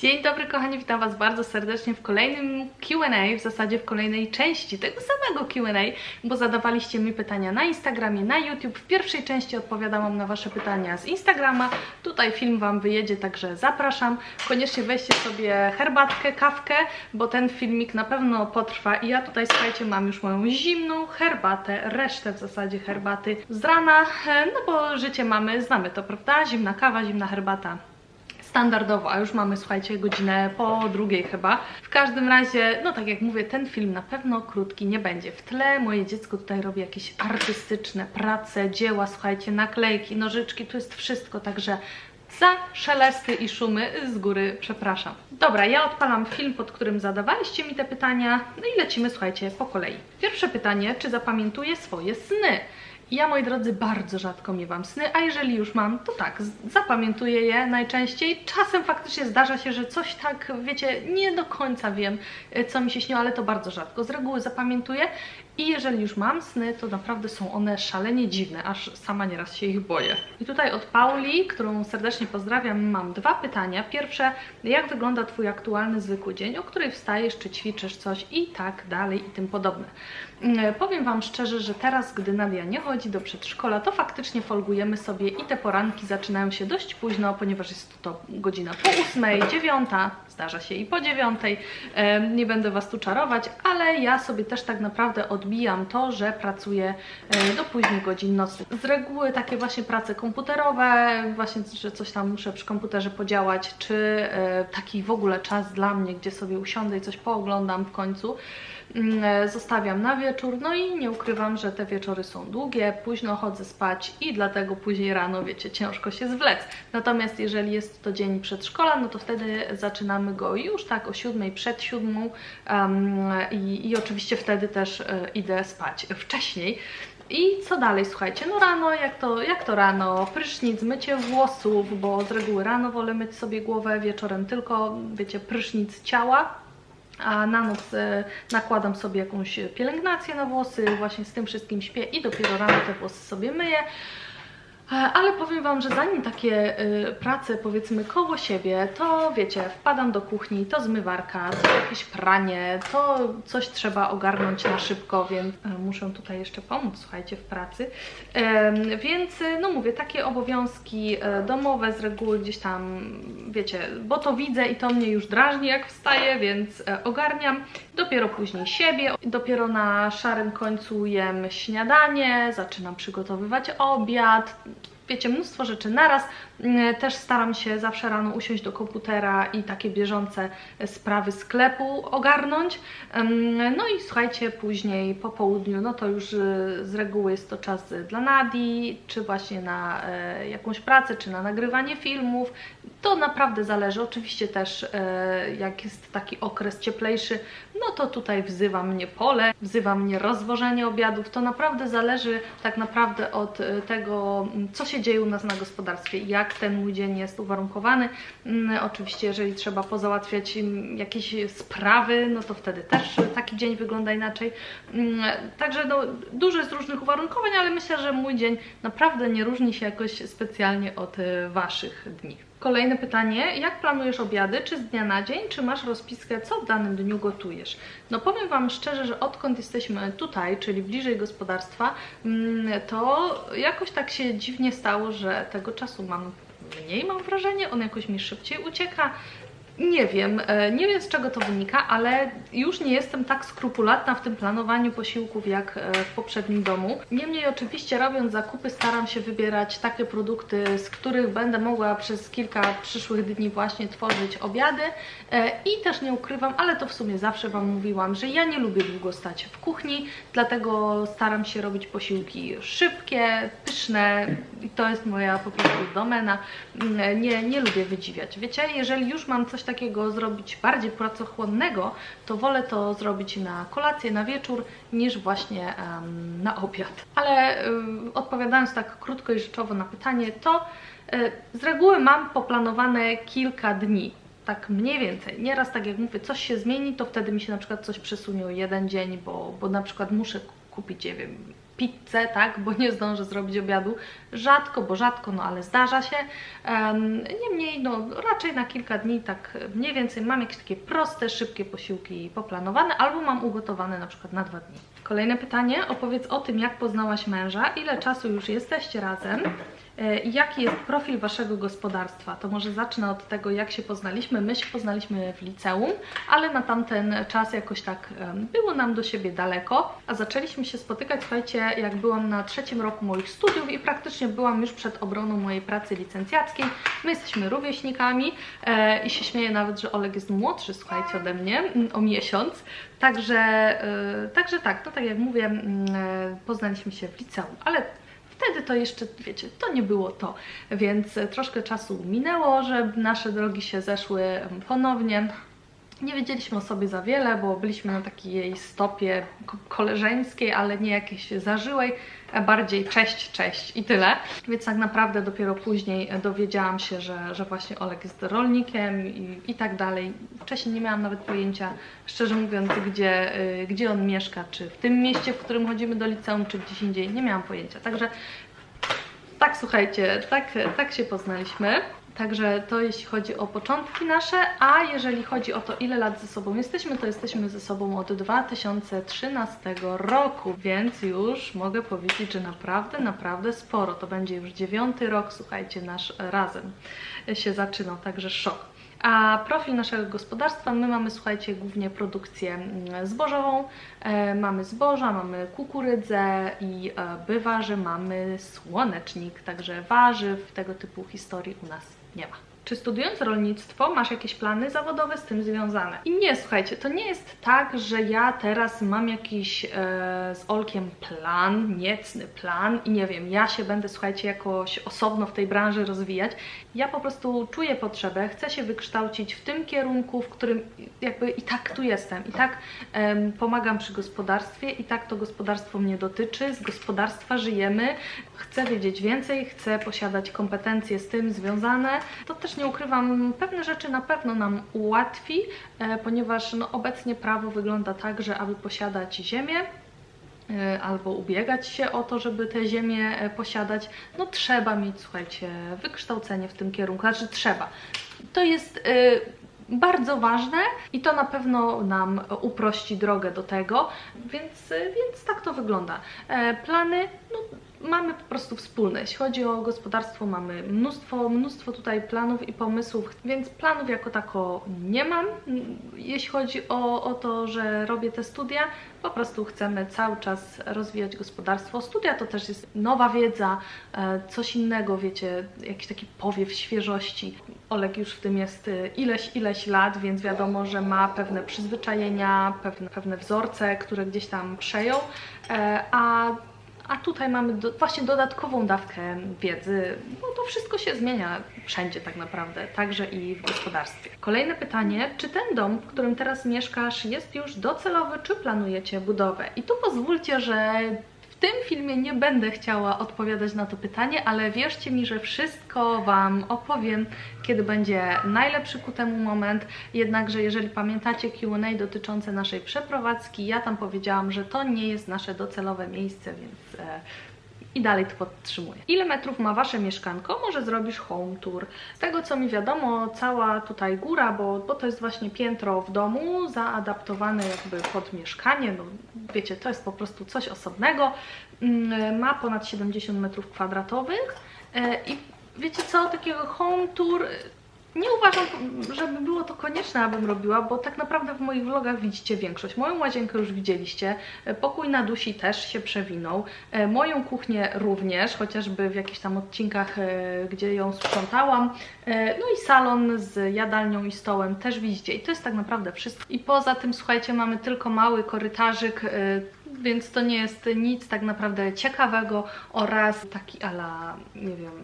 Dzień dobry kochani, witam Was bardzo serdecznie w kolejnym Q&A, w zasadzie w kolejnej części tego samego Q&A, bo zadawaliście mi pytania na Instagramie, na YouTube. W pierwszej części odpowiadałam na Wasze pytania z Instagrama, tutaj film Wam wyjedzie, także zapraszam. Koniecznie weźcie sobie herbatkę, kawkę, bo ten filmik na pewno potrwa i ja tutaj, słuchajcie, mam już moją zimną herbatę, resztę w zasadzie herbaty z rana, e, no bo życie mamy, znamy to, prawda? Zimna kawa, zimna herbata standardowo, a już mamy, słuchajcie, godzinę po drugiej chyba. W każdym razie, no tak jak mówię, ten film na pewno krótki nie będzie. W tle moje dziecko tutaj robi jakieś artystyczne prace, dzieła, słuchajcie, naklejki, nożyczki, tu jest wszystko, także za szelesty i szumy z góry przepraszam. Dobra, ja odpalam film, pod którym zadawaliście mi te pytania, no i lecimy, słuchajcie, po kolei. Pierwsze pytanie, czy zapamiętuję swoje sny? Ja, moi drodzy, bardzo rzadko miewam sny, a jeżeli już mam, to tak, zapamiętuję je najczęściej. Czasem faktycznie zdarza się, że coś tak, wiecie, nie do końca wiem, e, co mi się śniło, ale to bardzo rzadko. Z reguły zapamiętuję i jeżeli już mam sny, to naprawdę są one szalenie dziwne, aż sama nieraz się ich boję. I tutaj od Pauli, którą serdecznie pozdrawiam, mam dwa pytania. Pierwsze, jak wygląda Twój aktualny zwykły dzień, o której wstajesz, czy ćwiczysz coś i tak dalej i tym podobne. Mm, Powiem Wam szczerze, że teraz, gdy Nadia nie chodzi do przedszkola, to faktycznie folgujemy sobie i te poranki zaczynają się dość późno, ponieważ jest to godzina po ósmej, dziewiąta, zdarza się i po dziewiątej. Nie będę Was tu czarować, ale ja sobie też tak naprawdę odbijam to, że pracuję e, do późnych godzin nocnych. Z reguły takie właśnie prace komputerowe, właśnie, że coś tam muszę przy komputerze podziałać, czy e, taki w ogóle czas dla mnie, gdzie sobie usiądę i coś pooglądam w końcu zostawiam na wieczór, no i nie ukrywam, że te wieczory są długie, późno chodzę spać i dlatego później rano, wiecie, ciężko się zwlec. Natomiast jeżeli jest to dzień przedszkola, no to wtedy zaczynamy go już tak o siódmej, przed siódmą em, i, i oczywiście wtedy też e, idę spać wcześniej. I co dalej, słuchajcie, no rano, jak to, jak to rano, prysznic, mycie włosów, bo z reguły rano wolę myć sobie głowę, wieczorem tylko, wiecie, prysznic ciała, a na noc e, nakładam sobie jakąś pielęgnację na włosy, właśnie z tym wszystkim śpię i dopiero rano te włosy sobie myję. E, Ale powiem Wam, że zanim takie y, prace powiedzmy koło siebie, to wiecie, wpadam do kuchni, to zmywarka, to jakieś pranie, to coś trzeba ogarnąć na szybko, więc e, muszę tutaj jeszcze pomóc, słuchajcie, w pracy. Em, Więc, y, no mówię, takie obowiązki domowe z reguły gdzieś tam, wiecie, bo to widzę i to mnie już drażni jak wstaję, więc ogarniam. Dopiero później siebie, dopiero na szarym końcu jem śniadanie, zaczynam przygotowywać obiad, wiecie, mnóstwo rzeczy naraz. Mm, Też staram się zawsze rano usiąść do komputera i takie bieżące sprawy sklepu ogarnąć. No i słuchajcie, później po południu, no to już y, z reguły jest to czas dla Nadii, czy właśnie na e, jakąś pracę, czy na nagrywanie filmów. To naprawdę zależy. Oczywiście też e, jak jest taki okres cieplejszy, no to tutaj wzywa mnie pole, wzywa mnie rozwożenie obiadów. To naprawdę zależy tak naprawdę od e, tego, co się dzieje u nas na gospodarstwie, jak ten mój dzień jest uwarunkowany. Mm, Oczywiście, jeżeli trzeba pozałatwiać mm, jakieś sprawy, no to wtedy też taki dzień wygląda inaczej. Mm, Także no, dużo jest różnych uwarunkowań, ale myślę, że mój dzień naprawdę nie różni się jakoś specjalnie od e, Waszych dni. Kolejne pytanie. Jak planujesz obiady? Czy z dnia na dzień? Czy masz rozpiskę, co w danym dniu gotujesz? No powiem Wam szczerze, że odkąd jesteśmy tutaj, czyli bliżej gospodarstwa, mm, to jakoś tak się dziwnie stało, że tego czasu mam mniej, mam wrażenie. On jakoś mi szybciej ucieka. Nie wiem, e, nie wiem z czego to wynika, ale już nie jestem tak skrupulatna w tym planowaniu posiłków jak e, w poprzednim domu. Niemniej oczywiście robiąc zakupy staram się wybierać takie produkty, z których będę mogła przez kilka przyszłych dni właśnie tworzyć obiady E, i też nie ukrywam, ale to w sumie zawsze Wam mówiłam, że ja nie lubię długo stać w kuchni, dlatego staram się robić posiłki szybkie, pyszne i to jest moja po prostu domena. Mm, Nie, nie lubię wydziwiać. Wiecie, jeżeli już mam coś takiego zrobić bardziej pracochłonnego, to wolę to zrobić na kolację, na wieczór, niż właśnie em, na obiad. Ale ym, odpowiadając tak krótko i rzeczowo na pytanie, to y, z reguły mam poplanowane kilka dni. Tak mniej więcej. Nieraz tak jak mówię, coś się zmieni, to wtedy mi się na przykład coś przesunie o jeden dzień, bo, bo na przykład muszę kupić, nie wiem, pizzę, tak, bo nie zdążę zrobić obiadu. Rzadko, bo rzadko, no ale zdarza się. Em, Niemniej, no raczej na kilka dni, tak mniej więcej mam jakieś takie proste, szybkie posiłki poplanowane, albo mam ugotowane na przykład na dwa dni. Kolejne pytanie, opowiedz o tym, jak poznałaś męża, ile czasu już jesteście razem, Jaki jest profil Waszego gospodarstwa? To może zacznę od tego, jak się poznaliśmy. My się poznaliśmy w liceum, ale na tamten czas jakoś tak było nam do siebie daleko, a zaczęliśmy się spotykać, słuchajcie, jak byłam na trzecim roku moich studiów i praktycznie byłam już przed obroną mojej pracy licencjackiej. My jesteśmy rówieśnikami e, i się śmieję nawet, że Oleg jest młodszy, słuchajcie, ode mnie mm, o miesiąc. Także, e, także tak, no tak jak mówię, mm, e, poznaliśmy się w liceum, ale Wtedy to jeszcze, wiecie, to nie było to, więc troszkę czasu minęło, że nasze drogi się zeszły ponownie. Nie wiedzieliśmy o sobie za wiele, bo byliśmy na takiej stopie ko- koleżeńskiej, ale nie jakiejś zażyłej, a bardziej cześć, cześć i tyle. Więc tak naprawdę dopiero później e, dowiedziałam się, że, że właśnie Olek jest rolnikiem i, i tak dalej. Wcześniej nie miałam nawet pojęcia, szczerze mówiąc, gdzie, y, gdzie on mieszka, czy w tym mieście, w którym chodzimy do liceum, czy gdzieś indziej. Nie miałam pojęcia. Także tak, słuchajcie, tak, tak się poznaliśmy. Także to jeśli chodzi o początki nasze, a jeżeli chodzi o to, ile lat ze sobą jesteśmy, to jesteśmy ze sobą od 2013 roku, więc już mogę powiedzieć, że naprawdę, naprawdę sporo. To będzie już dziewiąty rok, słuchajcie, nasz razem się zaczynał, także szok. A profil naszego gospodarstwa, my mamy, słuchajcie, głównie produkcję mm, zbożową. E, mamy zboża, mamy kukurydzę i e, bywa, że mamy słonecznik, także warzyw, tego typu historii u nas nie ma. Czy studiując rolnictwo masz jakieś plany zawodowe z tym związane? I nie, słuchajcie, to nie jest tak, że ja teraz mam jakiś e, z Olkiem plan, niecny plan i nie wiem, ja się będę, słuchajcie, jakoś osobno w tej branży rozwijać. Ja po prostu czuję potrzebę, chcę się wykształcić w tym kierunku, w którym jakby i tak tu jestem, i tak em, pomagam przy gospodarstwie, i tak to gospodarstwo mnie dotyczy, z gospodarstwa żyjemy, chcę wiedzieć więcej, chcę posiadać kompetencje z tym związane. To też nie ukrywam, pewne rzeczy na pewno nam ułatwi, e, ponieważ no, obecnie prawo wygląda tak, że aby posiadać ziemię, e, albo ubiegać się o to, żeby tę ziemię e, posiadać, no trzeba mieć, słuchajcie, wykształcenie w tym kierunku, znaczy trzeba. To jest e, bardzo ważne i to na pewno nam uprości drogę do tego, więc, więc tak to wygląda. E, Plany, no mamy po prostu wspólne. Jeśli chodzi o gospodarstwo, mamy mnóstwo, mnóstwo tutaj planów i pomysłów, więc planów jako tako nie mam. Jeśli chodzi o, o to, że robię te studia, po prostu chcemy cały czas rozwijać gospodarstwo. Studia to też jest nowa wiedza, e, coś innego, wiecie, jakiś taki powiew świeżości. Olek już w tym jest e, ileś, ileś lat, więc wiadomo, że ma pewne przyzwyczajenia, pewne, pewne wzorce, które gdzieś tam przejął, e, a a tutaj mamy do, właśnie dodatkową dawkę wiedzy, bo to wszystko się zmienia wszędzie tak naprawdę, także i w gospodarstwie. Kolejne pytanie, czy ten dom, w którym teraz mieszkasz, jest już docelowy, czy planujecie budowę? I tu pozwólcie, że w tym filmie nie będę chciała odpowiadać na to pytanie, ale wierzcie mi, że wszystko Wam opowiem, kiedy będzie najlepszy ku temu moment. Jednakże, jeżeli pamiętacie QA dotyczące naszej przeprowadzki, ja tam powiedziałam, że to nie jest nasze docelowe miejsce, więc. I dalej to podtrzymuję. Ile metrów ma Wasze mieszkanko? Może zrobisz home tour. Z tego co mi wiadomo, cała tutaj góra, bo, bo to jest właśnie piętro w domu, zaadaptowane jakby pod mieszkanie, no wiecie, to jest po prostu coś osobnego. Mm, Ma ponad 70 metrów kwadratowych e, i wiecie co, takiego home tour nie uważam, żeby było to konieczne, abym robiła, bo tak naprawdę w moich vlogach widzicie większość. Moją łazienkę już widzieliście, e, pokój na dusi też się przewinął, e, moją kuchnię również, chociażby w jakichś tam odcinkach, e, gdzie ją sprzątałam, no i salon z jadalnią i stołem też widzicie i to jest tak naprawdę wszystko. I poza tym, słuchajcie, mamy tylko mały korytarzyk, więc to nie jest nic tak naprawdę ciekawego oraz taki ala, nie wiem,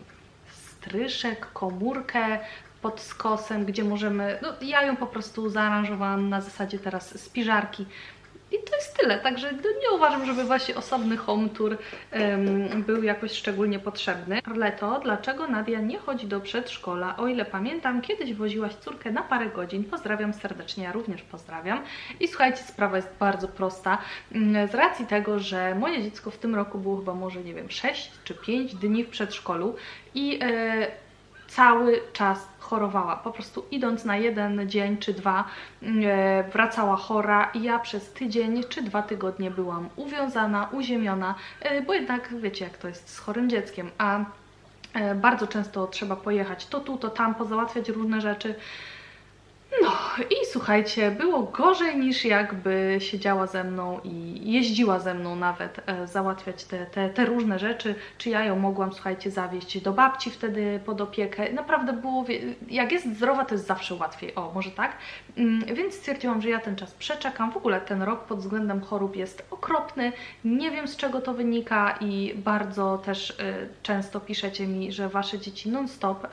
stryszek, komórkę pod skosem, gdzie możemy, no ja ją po prostu zaaranżowałam na zasadzie teraz spiżarki. I to jest tyle, także no nie uważam, żeby właśnie osobny home tour em, był jakoś szczególnie potrzebny. Arleto, dlaczego Nadia nie chodzi do przedszkola? O ile pamiętam, kiedyś woziłaś córkę na parę godzin. Pozdrawiam serdecznie, ja również pozdrawiam. I słuchajcie, sprawa jest bardzo prosta. Mm, Z racji tego, że moje dziecko w tym roku było chyba może, nie wiem, 6 czy 5 dni w przedszkolu i e, cały czas chorowała. Po prostu idąc na jeden dzień czy dwa, e, wracała chora i ja przez tydzień czy dwa tygodnie byłam uwiązana, uziemiona, e, bo jednak wiecie, jak to jest z chorym dzieckiem, a e, bardzo często trzeba pojechać to tu, to tam, pozałatwiać różne rzeczy. Słuchajcie, było gorzej niż jakby siedziała ze mną i jeździła ze mną nawet e, załatwiać te, te, te różne rzeczy, czy ja ją mogłam, słuchajcie, zawieźć do babci wtedy pod opiekę. Naprawdę było, jak jest zdrowa, to jest zawsze łatwiej, o może tak. Mm, Więc stwierdziłam, że ja ten czas przeczekam. W ogóle ten rok pod względem chorób jest okropny, nie wiem z czego to wynika i bardzo też y, często piszecie mi, że Wasze dzieci non-stop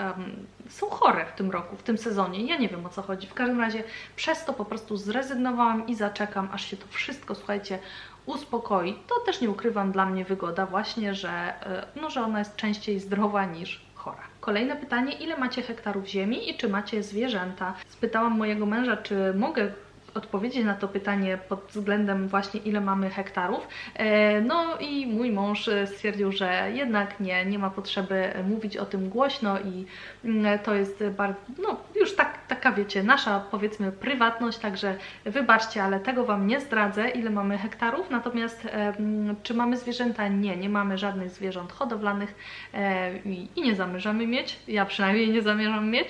są chore w tym roku, w tym sezonie. Ja nie wiem o co chodzi. W każdym razie przez to po prostu zrezygnowałam i zaczekam, aż się to wszystko, słuchajcie, uspokoi. To też nie ukrywam, dla mnie wygoda właśnie, że, y, no, że ona jest częściej zdrowa niż chora. Kolejne pytanie, ile macie hektarów ziemi i czy macie zwierzęta? Spytałam mojego męża, czy mogę odpowiedzieć na to pytanie pod względem właśnie ile mamy hektarów. E, No i mój mąż e, stwierdził, że jednak nie, nie ma potrzeby mówić o tym głośno i mm, to jest bardzo, no już tak, taka wiecie, nasza powiedzmy prywatność, także wybaczcie, ale tego Wam nie zdradzę, ile mamy hektarów, natomiast em, czy mamy zwierzęta? Nie, nie mamy żadnych zwierząt hodowlanych e, i, nie zamierzamy mieć, ja przynajmniej nie zamierzam mieć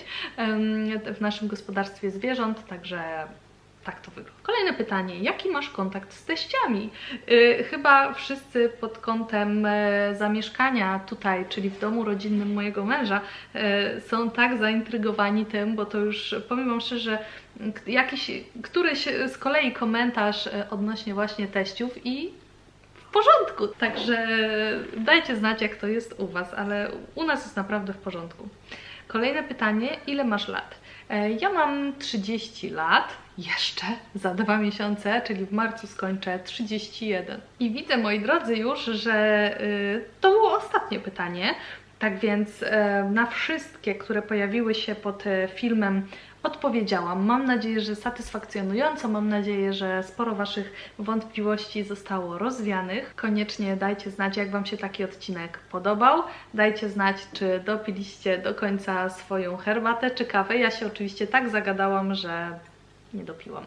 w naszym gospodarstwie zwierząt, także tak to wygląda. Kolejne pytanie. Jaki masz kontakt z teściami? Yy, chyba wszyscy pod kątem e, zamieszkania tutaj, czyli w domu rodzinnym mojego męża, e, są tak zaintrygowani tym, bo to już powiem Wam szczerze, jakiś, któryś z kolei komentarz e, odnośnie właśnie teściów i w porządku. Także dajcie znać, jak to jest u Was, ale u nas jest naprawdę w porządku. Kolejne pytanie, ile masz lat? Ja mam 30 lat, jeszcze za dwa miesiące, czyli w marcu skończę 31. I widzę, moi drodzy, już, że y, to było ostatnie pytanie. Tak więc e, na wszystkie, które pojawiły się pod e, filmem, odpowiedziałam. Mam nadzieję, że satysfakcjonująco. Mam nadzieję, że sporo Waszych wątpliwości zostało rozwianych. Koniecznie dajcie znać, jak Wam się taki odcinek podobał. Dajcie znać, czy dopiliście do końca swoją herbatę czy kawę. Ja się oczywiście tak zagadałam, że nie dopiłam.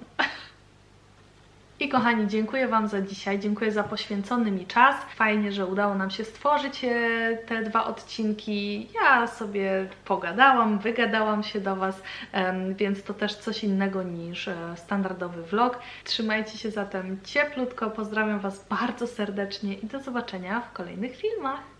I kochani, dziękuję Wam za dzisiaj, dziękuję za poświęcony mi czas. Fajnie, że udało nam się stworzyć e, te dwa odcinki. Ja sobie pogadałam, wygadałam się do Was, więc to też coś innego niż e, standardowy vlog. Trzymajcie się zatem cieplutko, pozdrawiam Was bardzo serdecznie i do zobaczenia w kolejnych filmach.